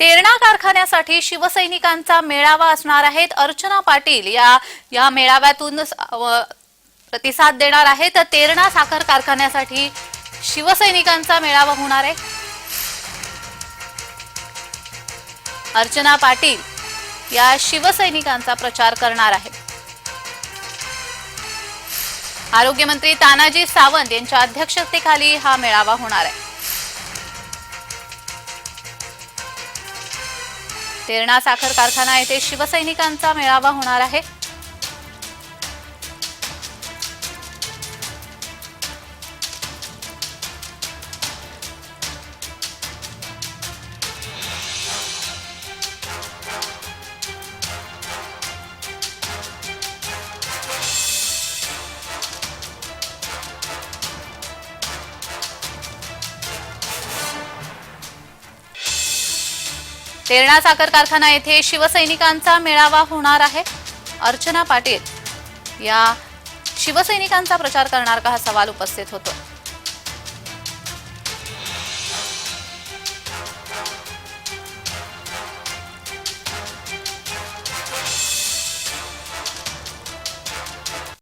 तेरणा कारखान्यासाठी शिवसैनिकांचा मेळावा असणार आहेत अर्चना पाटील या या मेळाव्यातून प्रतिसाद देणार आहे. तर तेरणा साखर कारखान्यासाठी शिवसैनिकांचा मेळावा होणार आहे. अर्चना पाटील या शिवसैनिकांचा प्रचार करणार आहेत आरोग्यमंत्री तानाजी सावंत यांच्या अध्यक्षतेखाली हा मेळावा होणार आहे. तेरणा साखर कारखाना येथे शिवसैनिकांचा मेळावा होणार आहे. तेरणा साखर कारखाना येथे शिवसैनिकांचा मेळावा होणार आहे. अर्चना पाटील या शिवसैनिकांचा प्रचार करणार का हा सवाल उपस्थित होतो.